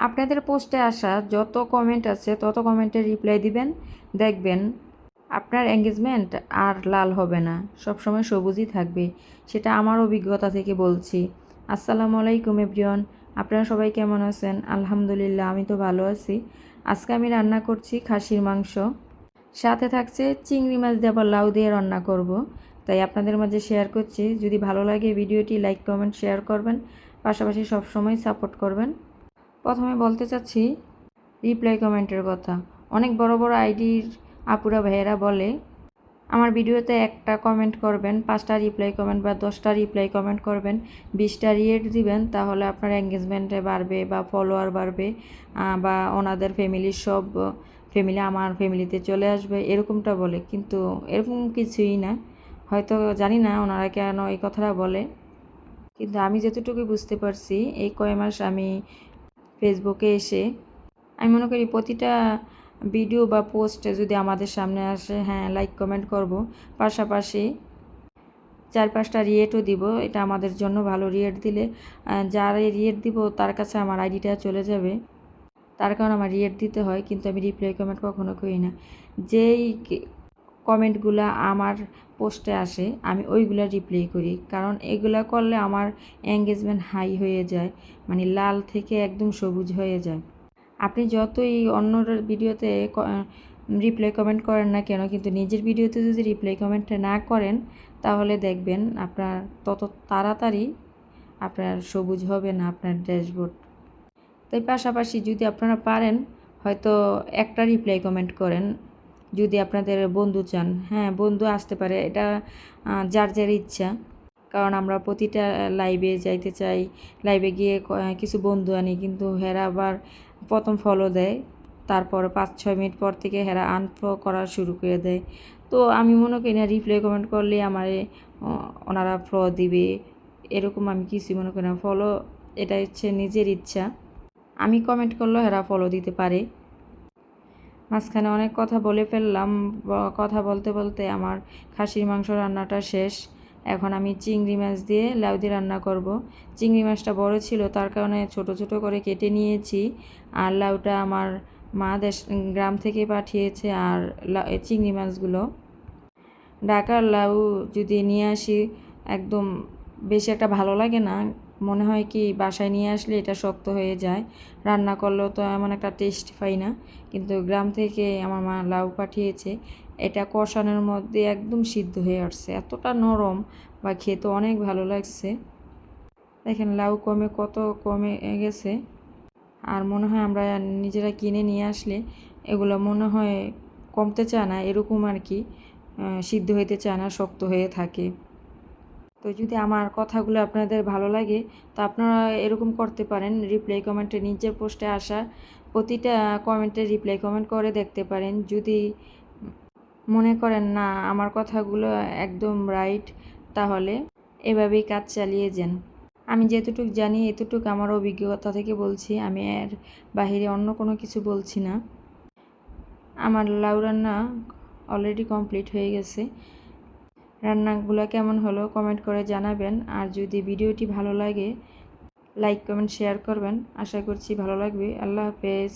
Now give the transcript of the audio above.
আপনাদের পোস্টে আসা যত কমেন্ট আছে, তত কমেন্টের রিপ্লাই দিবেন। দেখবেন আপনার এঙ্গেজমেন্ট আর লাল হবে না। সবসময় সবুজই থাকবে। সেটা আমার অভিজ্ঞতা থেকে বলছি। আসসালামু আলাইকুম এভরিওয়ান আপনারা সবাই কেমন আছেন? আলহামদুলিল্লাহ, আমি তো ভালো আছি। আজকে আমি রান্না করছি খাসির মাংস। সাথে থাকছে চিংড়ি মাছ আবার লাউ দিয়ে রান্না করব। তাই আপনাদের মাঝে শেয়ার করছি। যদি ভালো লাগে ভিডিওটি লাইক কমেন্ট শেয়ার করবেন। পাশাপাশি সবসময় সাপোর্ট করবেন। প্রথমে বলতে চাচ্ছি রিপ্লাই কমেন্টের কথা। অনেক বড় বড় আইডির আপুরা ভাইয়েরা বলে, আমার ভিডিওতে একটা কমেন্ট করবেন, পাঁচটা রিপ্লাই কমেন্ট বা দশটা রিপ্লাই কমেন্ট করবেন, বিশটা রিয়েট দিবেন, তাহলে আপনার এঙ্গেজমেন্টে বাড়বে বা ফলোয়ার বাড়বে বা ওনাদের ফ্যামিলির সব ফ্যামিলি আমার ফ্যামিলিতে চলে আসবে, এরকমটা বলে। কিন্তু এরকম কিছুই না। হয়তো জানি না ওনারা কেন এই কথাটা বলে। কিন্তু আমি যতটুকু বুঝতে পারছি, এই কয় মাস আমি ফেসবুকে এসে, আমি মনে করি প্রতিটা ভিডিও বা পোস্টে যদি আমাদের সামনে আসে হ্যাঁ লাইক কমেন্ট করব। পাশাপাশি চার পাঁচটা রিয়েটও দিব। এটা আমাদের জন্য ভালো রিয়েট দিলে যার রিয়েট দিব, তার কাছে আমার আইডিটা চলে যাবে। তার কারণে আমার রিয়েট দিতে হয়, কিন্তু আমি রিপ্লাই কমেন্ট কখনো করি না। যেই কমেন্টগুলো আমার পোস্টে আসে, আমি ওইগুলো রিপ্লাই করি। কারণ এগুলো করলে আমার এঙ্গেজমেন্ট হাই হয়ে যায় মানে লাল থেকে একদম সবুজ হয়ে যায়। আপনি যতই অন্যর ভিডিওতে রিপ্লাই কমেন্ট করেন না কেন, কিন্তু নিজের ভিডিওতে যদি রিপ্লাই কমেন্ট না করেন, তাহলে দেখবেন আপনার তত তাড়াতাড়ি আপনার সবুজ হবে না আপনার ড্যাশবোর্ড। তাই পাশাপাশি যদি আপনারা পারেন, হয়তো একটা রিপ্লাই কমেন্ট করেন যদি আপনাদের বন্ধু চান। হ্যাঁ বন্ধু আসতে পারে। এটা যার যার ইচ্ছা। কারণ আমরা প্রতিটা লাইভে যাইতে চাই। লাইভে গিয়ে কিছু বন্ধু আনি। কিন্তু হেরা আবার প্রথম ফলো দেয়। তারপর পাঁচ ছয় মিনিট পর থেকে হেরা আনফলো করা শুরু করে দেয়। তো আমি মনে করি না রিপ্লাই কমেন্ট করলে আমার ওনারা ফলো দিবে। এরকম আমি কিছুই মনে করি না। ফলো এটা হচ্ছে নিজের ইচ্ছা। আমি কমেন্ট করলেও হেরা ফলো দিতে পারে। মাঝখানে অনেক কথা বলে ফেললাম কথা বলতে বলতে আমার খাসির মাংস রান্নাটা শেষ। এখন আমি চিংড়ি মাছ দিয়ে লাউ দিয়ে রান্না করব। চিংড়ি মাছটা বড় ছিল, তার কারণে ছোট ছোট করে কেটে নিয়েছি। আর লাউটা আমার মা দেশ, গ্রাম থেকে পাঠিয়েছে আর চিংড়ি মাছগুলো। ঢাকার লাউ যদি নিয়ে আসি, একদম বেশি একটা ভালো লাগে না। মনে হয় কি বাসায় নিয়ে আসলে এটা শক্ত হয়ে যায়। রান্না করলেও তো এমন একটা টেস্ট পাই না। কিন্তু গ্রাম থেকে আমার মা লাউ পাঠিয়েছে। এটা কষানোর মধ্যে একদম সিদ্ধ হয়ে আসছে। এতটা নরম বা খেতে অনেক ভালো লাগছে। দেখেন লাউ কমে, কত কমে গেছে। আর মনে হয় আমরা নিজেরা কিনে নিয়ে আসলে এগুলো মনে হয় কমতে চায় না, এরকম আর কি সিদ্ধ হইতে চায় না, শক্ত হয়ে থাকে। তো যদি আমার কথাগুলো আপনাদের ভালো লাগে, তো আপনারা এরকম করতে পারেন। রিপ্লাই কমেন্টে নিজের পোস্টে আসা প্রতিটা কমেন্টে রিপ্লাই কমেন্ট করে দেখতে পারেন। যদি মনে করেন, না, আমার কথাগুলো একদম রাইট তাহলে এভাবেই কাজ চালিয়ে যান। আমি যেতটুকু জানি, এতটুকু আমার অভিজ্ঞতা থেকে বলছি, আমি এর বাহিরে অন্য কোনো কিছু বলছি না। আমার লাউ রান্না অলরেডি কমপ্লিট হয়ে গেছে। রান্নাগুলো কেমন হলো কমেন্ট করে জানাবেন। আর যদি ভিডিওটি ভালো লাগে, লাইক, কমেন্ট, শেয়ার করবেন। আশা করছি ভালো লাগবে। আল্লাহ হাফেজ।